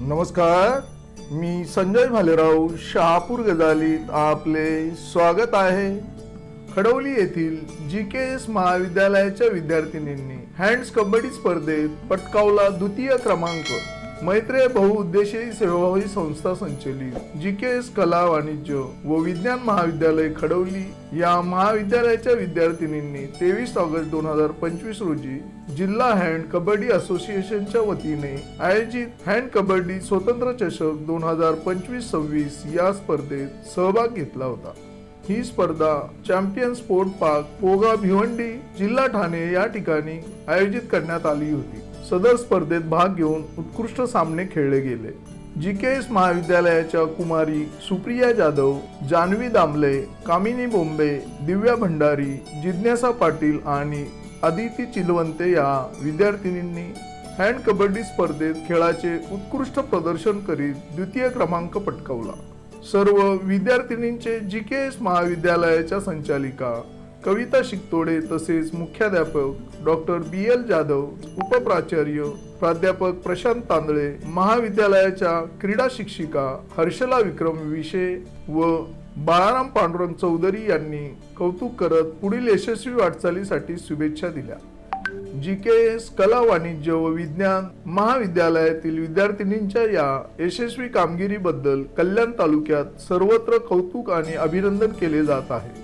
नमस्कार मी संजय भालेराव शहापूर गजालीत आपले स्वागत आहे. खडवली येथील जी के एस महाविद्यालयाच्या विद्यार्थिनींनी हँड्स कबड्डी स्पर्धेत पटकावला द्वितीय क्रमांक. मैत्रेय बहुउद्देशीय सेवाभावी संस्था संचलित जी के एस कला वाणिज्य व विज्ञान महाविद्यालय खडवली. या महाविद्यालयाच्या विद्यार्थिनींनी तेवीस ऑगस्ट दोन हजार पंचवीस रोजी जिल्हा हँड कबड्डी असोसिएशनच्या वतीने आयोजित हँड कबड्डी स्वतंत्र चषक दोन हजार पंचवीस सव्वीस या स्पर्धेत सहभाग घेतला होता. ही स्पर्धा champion sport park Poga Bhiwandi जिल्हा ठाणे या ठिकाणी आयोजित करण्यात आली होती. सदर स्पर्धेत भाग घेऊन उत्कृष्ट सामने खेळले गेले. जी के एस महाविद्यालयाच्या कुमारी सुप्रिया जाधव जान्हवी दामले कामिनी बोंबे दिव्या भंडारी जिज्ञासा पाटील आणि आदिती चिलवंते या विद्यार्थिनींनी हँड कबड्डी स्पर्धेत खेळाचे उत्कृष्ट प्रदर्शन करीत द्वितीय क्रमांक पटकावला. सर्व विद्यार्थिनींचे जी के एस महाविद्यालयाच्या संचालिका कविता शिकतोडे तसेच मुख्याध्यापक डॉक्टर बी एल जाधव उपप्राचार्य प्राध्यापक प्रशांत तांदळे महाविद्यालयाच्या क्रीडा शिक्षिका हर्षला विक्रम विशे व बाळाराम पांडुरंग चौधरी यांनी कौतुक करत पुढील यशस्वी वाटचालीसाठी शुभेच्छा दिल्या. जी के एस कला वाणिज्य व विज्ञान महाविद्यालयातील विद्यार्थिनींच्या या यशस्वी कामगिरीबद्दल कल्याण तालुक्यात सर्वत्र कौतुक आणि अभिनंदन केले जात आहे.